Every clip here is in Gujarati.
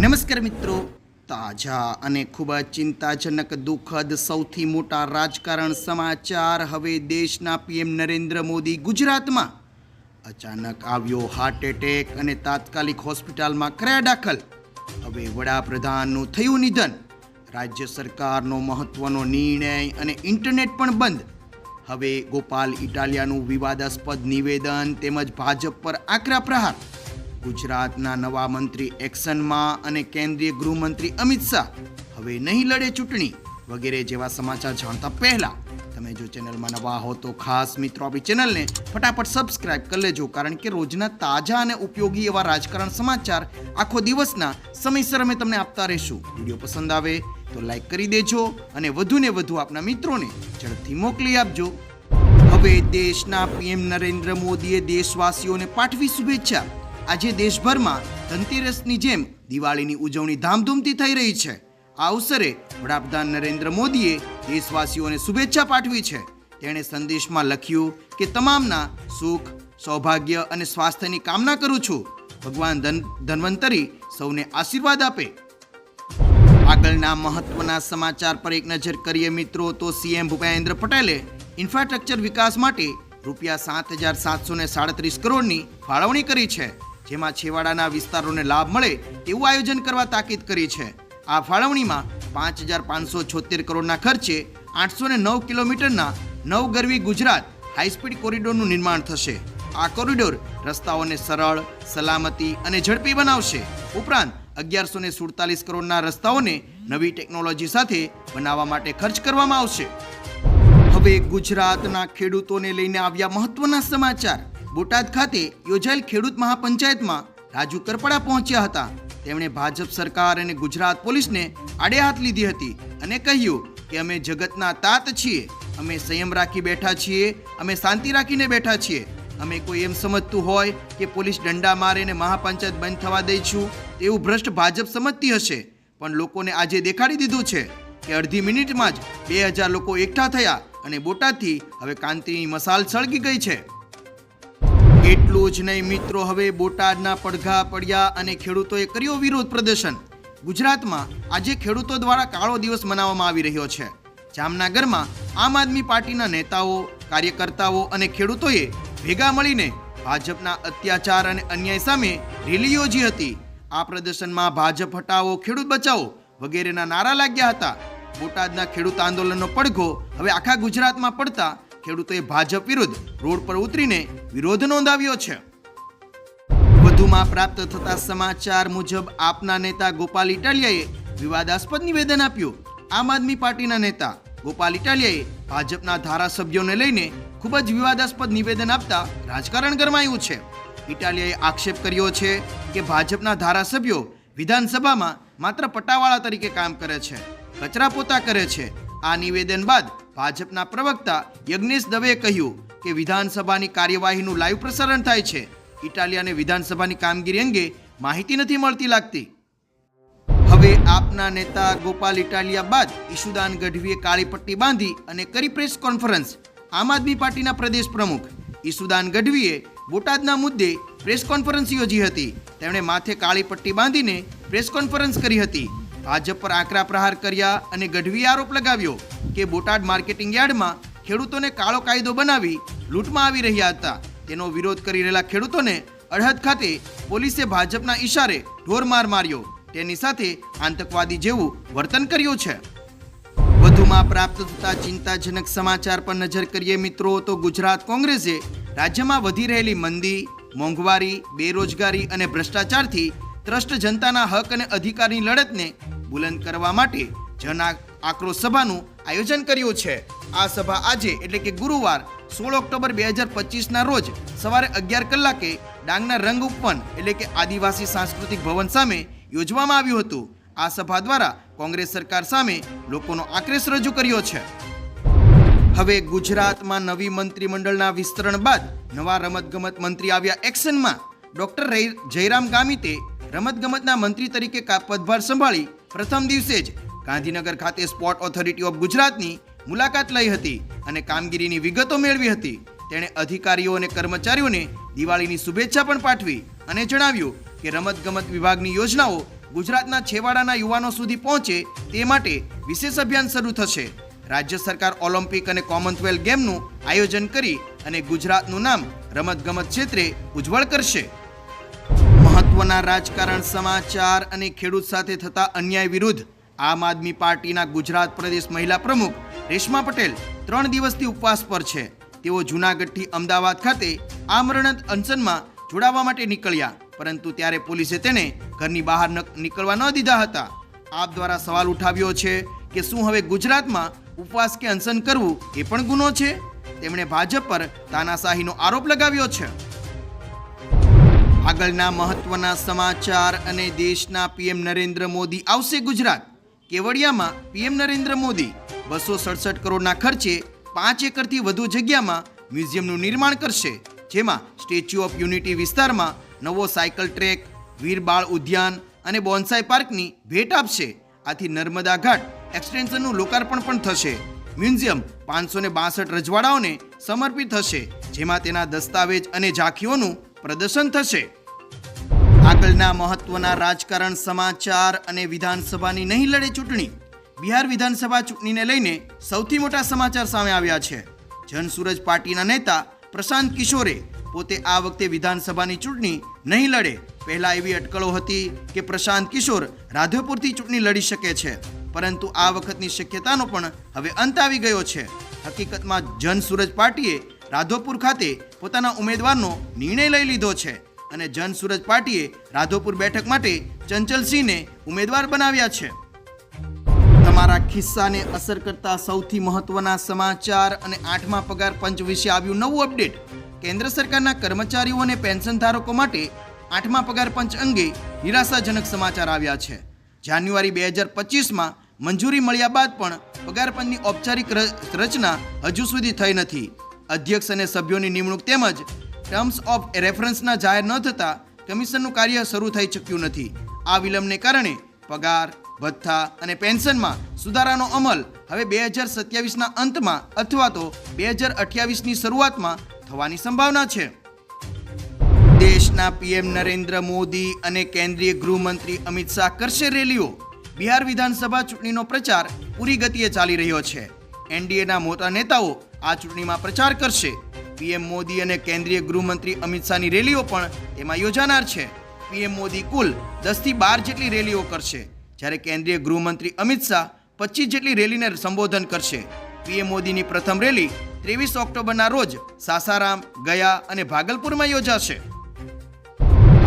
નમસ્કાર મિત્રો. તાજા અને ખૂબ જ ચિંતાજનક દુઃખદ સૌથી મોટા રાજકારણ સમાચાર હવે દેશના પીએમ નરેન્દ્ર મોદી ગુજરાતમાં. અચાનક આવ્યો હાર્ટ એટેક અને તાત્કાલિક હોસ્પિટલમાં કર્યા દાખલ. હવે વડાપ્રધાનનું થયું નિધન. રાજ્ય સરકારનો મહત્વનો નિર્ણય અને ઇન્ટરનેટ પણ બંધ. હવે ગોપાલ ઇટાલિયાનું વિવાદાસ્પદ નિવેદન તેમજ ભાજપ પર આકરા પ્રહાર. ગુજરાતના નવા મંત્રી એક્શનમાં અને કેન્દ્રીય ગૃહમંત્રી અમિત શાહ. હવે નહીં લડે ચૂંટણી વગેરે જેવા સમાચાર જાણતા પહેલા તમે જો ચેનલમાં નવા હો તો ખાસ મિત્રો આપણી ચેનલને ફટાફટ સબસ્ક્રાઇબ કરી લેજો, કારણ કે રોજના તાજા અને ઉપયોગી એવા રાજકારણ સમાચાર આખો દિવસના સમયસર અમે તમને આપતા રહીશું. વીડિયો પસંદ આવે તો લાઈક કરી દેજો અને વધુને વધુ આપના મિત્રોને ઝડપથી મોકલી આપજો. હવે દેશના પીએમ નરેન્દ્ર મોદીએ દેશવાસીઓને પાઠવી શુભેચ્છા. આજે દેશભરમાં ધનતેરસની જેમ દિવાળીની ઉજવણી ધામધૂમથી થઈ રહી છે. આ અવસરે વડાપ્રધાન નરેન્દ્ર મોદીએ દેશવાસીઓને શુભેચ્છા પાઠવી છે. તેણે સંદેશમાં લખ્યું કે, તમામના સુખ, સૌભાગ્ય અને સ્વાસ્થ્યની કામના કરું છું. ભગવાન ધન, ધન્વંતરી સૌને આશીર્વાદ આપે. આગળના મહત્વના સમાચાર પર એક નજર કરીએ મિત્રો, તો સીએમ ભૂપેન્દ્ર પટેલે ઇન્ફ્રાસ્ટ્રક્ચર વિકાસ માટે રૂપિયા સાત હજાર સાતસો સાડત્રીસ કરોડની ફાળવણી કરી છે. જેમાં છેવાડાના વિસ્તારોને લાભ મળે તેવું આયોજન કરવા તાકીદ કરી છે. આ ફાળવણીમાં પાંચ હજાર પાંચસો છોતેર કરોડના ખર્ચે આઠસો ને નવ કિલોમીટરના નવગરવી ગુજરાત હાઈસ્પીડ કોરિડોરનું નિર્માણ થશે. આ કોરિડોર રસ્તાઓને સરળ, સલામતી અને ઝડપી બનાવશે. ઉપરાંત અગિયારસો ને સુડતાલીસ કરોડના રસ્તાઓને નવી ટેકનોલોજી સાથે બનાવવા માટે ખર્ચ કરવામાં આવશે. હવે ગુજરાતના ખેડૂતોને લઈને આવ્યા મહત્વના સમાચાર. બોટાદ ખાતે યોજાયેલ ખેડૂત મહાપંચાયતમાં રાજુ કરપડા પહોંચ્યા હતા. તેમણે ભાજપ સરકાર અને ગુજરાત પોલીસને આડે હાથ લીધી હતી અને કહ્યું કે અમે જગતના તાત છીએ. અમે સંયમ રાખી બેઠા છીએ, અમે શાંતિ રાખીને બેઠા છીએ. અમે કોઈ એમ સમજતું હોય કે પોલીસ દંડા મારે ને મહાપંચાયત બંધ થવા દઈશું તેવું ભ્રષ્ટ ભાજપ સમજતી હશે. પણ લોકોને આજે દેખાડી દીધું છે કે અડધી મિનિટમાં જ બે હજાર લોકો એકઠા થયા અને બોટાદથી હવે કાંતિની મસાલ સળગી ગઈ છે. એટલું જ નહીં મિત્રો, હવે બોટાદના પડઘા પડ્યા અને ખેડૂતોએ કર્યો વિરોધ પ્રદર્શન. ગુજરાતમાં આજે ખેડૂતો દ્વારા કાળો દિવસ મનાવવામાં આવી રહ્યો છે. જામનગરમાં આમ આદમી પાર્ટીના નેતાઓ, કાર્યકર્તાઓ અને ખેડૂતોએ ભેગા મળીને ભાજપના અત્યાચાર અને અન્યાય સામે રેલી યોજી હતી. આ પ્રદર્શનમાં ભાજપ હટાવો, ખેડૂત બચાવો વગેરેના નારા લાગ્યા હતા. બોટાદના ખેડૂત આંદોલનનો પડઘો હવે આખા ગુજરાતમાં પડતા ખેડૂતોએ ભાજપ વિરુદ્ધ રોડ પર ઉતરીને વિરોધ નોંધાવ્યો છે. વધુમાં પ્રાપ્ત થતા સમાચાર મુજબ આપના નેતા ગોપાલ ઇટાલિયાએ વિવાદાસ્પદ નિવેદન આપ્યું. આમ આદમી પાર્ટીના નેતા ગોપાલ ઇટાલિયાએ ભાજપના ધારાસભ્યોને લઈને ખૂબ જ વિવાદાસ્પદ નિવેદન આપતા રાજકારણ ગરમાયું છે. ઇટાલિયાએ આક્ષેપ કર્યો છે કે ભાજપના ધારાસભ્યો વિધાનસભામાં માત્ર પટ્ટાવાળા તરીકે કામ કરે છે, કચરા પોતા કરે છે. આ નિવેદન બાદ ભાજપના પ્રવક્તા યજ્ઞેશ દવેએ કહ્યું કે વિધાનસભાની કાર્યવાહીનું લાઈવ પ્રસારણ થાય છે. ઇટાલિયાને વિધાનસભાની કામગીરી અંગે માહિતી નથી મળતી લાગતી. હવે આપના નેતા ગોપાલ ઇટાલિયા બાદ ઈશુદાન ગઢવીએ કાળી પટ્ટી બાંધી અને કરી પ્રેસ કોન્ફરન્સ. આમ આદમી પાર્ટીના પ્રદેશ પ્રમુખ ઈશુદાન ગઢવીએ બોટાદના મુદ્દે પ્રેસ કોન્ફરન્સ યોજી હતી. તેમણે માથે કાળી પટ્ટી બાંધીને પ્રેસ કોન્ફરન્સ કરી હતી. ભાજપ પર આકરા પ્રહાર કર્યા અને ગઢવીએ આરોપ લગાવ્યો કે બોટાદ માર્કેટિંગ યાર્ડમાં ખેડૂતોને કાળો કાયદો બનાવી લૂંટમાં આવી રહ્યા હતા. તેનો વિરોધ કરી રહેલા ખેડૂતોને અડહદ ખાતે પોલીસે ભાજપના ઈશારે ઢોરમાર માર્યો. તેની સાથે આતંકવાદી જેવું વર્તન કર્યું છે. વધુમાં પ્રાપ્ત થતા ચિંતાજનક સમાચાર પર નજર કરીએ મિત્રો, તો ગુજરાત કોંગ્રેસે રાજ્યમાં વધી રહેલી મંદી, મોંઘવારી, બેરોજગારી અને ભ્રષ્ટાચારથી ત્રસ્ત જનતાના હક અને અધિકારની લડતને બુલંદ કરવા માટે જન આક્રોશ સભાનું આયોજન કર્યું છે. આ સભા આજે એટલે કે ગુરુવાર સોળ ઓક્ટોબર બે હજાર પચીસના રોજ સવારે અગિયાર કલાકે ડાંગના રંગ ઉપવન એટલે કે આદિવાસી સાંસ્કૃતિક ભવન સામે યોજવામાં આવ્યું હતું. આ સભા દ્વારા કોંગ્રેસ સરકાર સામે લોકોનો આક્રોશ રજૂ કર્યો છે. હવે ગુજરાતમાં નવી મંત્રીમંડળના વિસ્તરણ બાદ નવા રમતગમત મંત્રી આવ્યા એક્શનમાં ડોક્ટર જયરામ ગામિતે રમતગમતના મંત્રી તરીકે પદભાર સંભાળી પ્રથમ દિવસે જ ગાંધીનગર ખાતે સ્પોર્ટ ઓથોરિટી ઓફ ગુજરાતની મુલાકાત લઈ હતી અને કામગીરીની વિગતો મેળવી હતી. તેણે અધિકારીઓ અને કર્મચારીઓને દિવાળીની શુભેચ્છા પણ પાઠવી અને જણાવ્યું કે રમતગમત વિભાગની યોજનાઓ ગુજરાતના છેવાડાના યુવાનો સુધી પહોંચે તે માટે વિશેષ અભિયાન શરૂ થશે. રાજ્ય સરકાર ઓલિમ્પિક અને કોમનવેલ્થ ગેમનું આયોજન કરી અને ગુજરાતનું નામ રમતગમત ક્ષેત્રે ઉજ્જવળ કરશે. મહત્વના રાજકારણ, સમાચાર અને ખેડૂત સાથે થતા અન્યાય વિરુદ્ધ આમ આદમી પાર્ટીના ગુજરાત પ્રદેશ મહિલા પ્રમુખ રેશમા પટેલ ત્રણ દિવસથી ઉપવાસ પર છે. તેઓ જૂનાગઢથી અમદાવાદ ખાતે આમરણ અનશનમાં જોડાવા માટે નીકળ્યા, પરંતુ ત્યારે પોલીસે તેને ઘરની બહાર નીકળવા ન દીધા હતા. આપ દ્વારા સવાલ ઉઠાવ્યો છે કે શું હવે ગુજરાતમાં ઉપવાસ કે અનશન કરવું એ પણ ગુનો છે? તેમણે ભાજપ પર તાનાશાહીનો આરોપ લગાવ્યો છે. આગળના મહત્વના સમાચાર અને દેશના પીએમ નરેન્દ્ર મોદી આવશે ગુજરાત. કેવડિયામાં પીએમ નરેન્દ્ર મોદી બસો સડસઠ કરોડના ખર્ચે પાંચ એકરથી વધુ જગ્યામાં મ્યુઝિયમનું નિર્માણ કરશે. જેમાં સ્ટેચ્યુ ઓફ યુનિટી વિસ્તારમાં નવો સાયકલ ટ્રેક વીર બાળ ઉદ્યાન અને બોન્સાઈ પાર્કની ભેટ આપશે. આથી નર્મદા ઘાટ એક્સટેન્શનનું લોકાર્પણ પણ થશે. મ્યુઝિયમ પાંચસો ને બાસઠ રજવાડાઓને સમર્પિત થશે જેમાં તેના દસ્તાવેજ અને ઝાંખીઓનું પ્રદર્શન થશે. આગળના મહત્વના રાજકારણ, સમાચાર અને વિધાનસભાની નહીં લડે ચૂંટણી. બિહાર વિધાનસભા ચૂંટણીને લઈને સૌથી મોટા સમાચાર સામે આવ્યા છે. જનસુરજ પાર્ટીના નેતા પ્રશાંત કિશોરે પોતે આ વખતે વિધાનસભાની ચૂંટણી નહીં લડે. પહેલા એવી અટકળો હતી કે પ્રશાંત કિશોર રાધોપુરથી ચૂંટણી લડી શકે છે. પરંતુ આ વખતની શક્યતાનો પણ હવે અંત આવી ગયો છે. હકીકતમાં જનસુરજ પાર્ટીએ રાધોપુર ખાતે પોતાના ઉમેદવારનો નિર્ણય લઈ લીધો છે. અને જનસૂરજ પાર્ટીએ રાધોપુર બેઠક માટે ચંચલસિંહને ઉમેદવાર બનાવ્યા છે. તમારા ખિસ્સાને અસર કરતા સૌથી મહત્વના સમાચાર અને આઠમા પગાર પંચ વિશે આવ્યું નવું અપડેટ. કેન્દ્ર સરકારના કર્મચારીઓ અને પેન્શન ધારકો માટે આઠમા પગાર પંચ અંગે નિરાશાજનક સમાચાર આવ્યા છે. જાન્યુઆરી બે હજાર પચીસમાં મંજૂરી મળ્યા બાદ પણ પગાર પંચની ઔપચારિક રચના હજુ સુધી થઈ નથી. અધ્યક્ષ અને સભ્યોની નિમણૂક તેમજ ટર્મ્સ ઓફ રેફરન્સના જાહેર ન થતાં કમિશનનું કાર્ય શરૂ થઈ શક્યું નથી. આ વિલંબને કારણે પગાર, ભથ્થા અને પેન્શનમાં સુધારાનો અમલ હવે બે હજાર સત્યાવીસના અંતમાં અથવા તો બે હજાર અઠ્યાવીસની શરૂઆતમાં થવાની સંભાવના છે. દેશના પીએમ નરેન્દ્ર મોદી અને કેન્દ્રીય ગૃહમંત્રી અમિત શાહ કરશે રેલીઓ. બિહાર વિધાનસભા ચૂંટણીનો પ્રચાર પૂરી ગતિએ ચાલી રહ્યો છે. એનડીએના મોટા નેતાઓ આ ચૂંટણીમાં પ્રચાર કરશે. પીએમ મોદી અને કેન્દ્રીય ગૃહમંત્રી અમિત શાહની રેલીઓ પણ તેમાં યોજાનાર છે. પીએમ મોદી કુલ દસથી બાર જેટલી રેલીઓ કરશે. જ્યારે કેન્દ્રીય ગૃહમંત્રી અમિત શાહ પચીસ જેટલી રેલીને સંબોધન કરશે. પીએમ મોદીની પ્રથમ રેલી ત્રેવીસ ઓક્ટોબરના રોજ સાસારામ, ગયા અને ભાગલપુરમાં યોજાશે.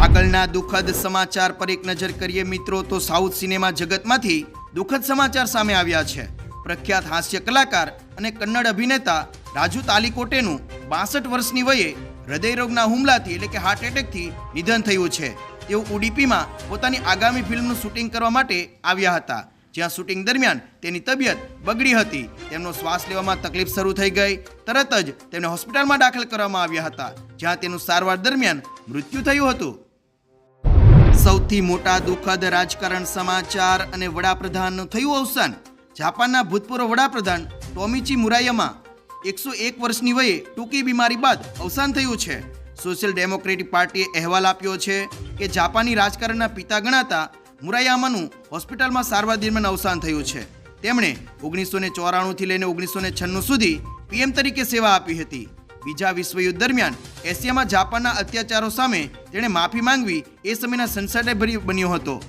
આગળના દુઃખદ સમાચાર પર એક નજર કરીએ મિત્રો તો સાઉથ સિનેમા જગતમાંથી દુઃખદ સમાચાર સામે આવ્યા છે. પ્રખ્યાત હાસ્ય કલાકાર અને કન્નડ અભિનેતા રાજુ તાલીકોટેનું બાસઠ વર્ષની વયે હૃદયરોગના હુમલાથી એટલે કે હાર્ટ એટેકથી નિધન થયું છે. તેઓ ઉડીપીમાં પોતાની આગામી ફિલ્મનું શૂટિંગ કરવા માટે આવ્યા હતા. જ્યાં શૂટિંગ દરમિયાન તેની તબિયત બગડી હતી. તેમનો શ્વાસ લેવામાં તકલીફ શરૂ થઈ ગઈ. તરત જ તેમને હોસ્પિટલમાં દાખલ કરવામાં આવ્યા હતા, જ્યાં તેનું સારવાર દરમિયાન મૃત્યુ થયું હતું. સૌથી મોટા દુઃખદ રાજકારણ સમાચાર અને વડાપ્રધાનનું થયું અવસાન. જાપાનના ભૂતપૂર્વ વડાપ્રધાન ટોમિચી મુરાયમા એકસો એક વર્ષની વયે ટૂંકી બીમારી બાદ અવસાન થયું છે. સોશિયલ ડેમોક્રેટિક પાર્ટીએ અહેવાલ આપ્યો છે કે જાપાની રાજકારણના પિતા ગણાતા મુરાયામાનું હોસ્પિટલમાં સારવાર દરમિયાન અવસાન થયું છે. તેમણે ઓગણીસો ને ચોરાણુંથી લઈને ઓગણીસો ને છન્નું સુધી પીએમ તરીકે સેવા આપી હતી. બીજા વિશ્વયુદ્ધ દરમિયાન એશિયામાં જાપાનના અત્યાચારો સામે તેણે માફી માંગવી એ સમયના સંસદે ભરી બન્યો હતો.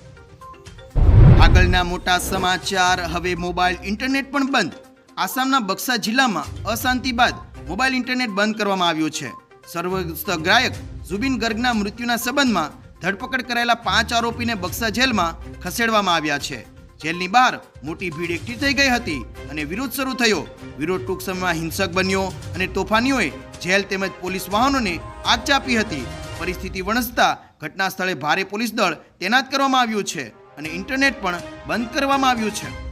આગળના મોટા સમાચાર, હવે મોબાઈલ ઇન્ટરનેટ પણ બંધ. આસામના બક્સા જિલ્લામાં અશાંતિ બાદ મોબાઈલ ઇન્ટરનેટ બંધ કરવામાં આવ્યું છે. સર્વસ્થ ગાયક ઝુબિન ગર્ગના મૃત્યુના સંબંધમાં ધરપકડ કરાયેલા પાંચ આરોપીને બક્સા જેલમાં ખસેડવામાં આવ્યા છે. જેલની બહાર મોટી ભીડ એકઠી થઈ ગઈ હતી અને વિરોધ શરૂ થયો. વિરોધ ટૂંક સમયમાં હિંસક બન્યો અને તોફાનીઓએ જેલ તેમજ પોલીસ વાહનોને આગ ચાપી હતી. પરિસ્થિતિ વણસતા ઘટના સ્થળે ભારે પોલીસ દળ તૈનાત કરવામાં આવ્યું છે અને ઇન્ટરનેટ પણ બંધ કરવામાં આવ્યું છે.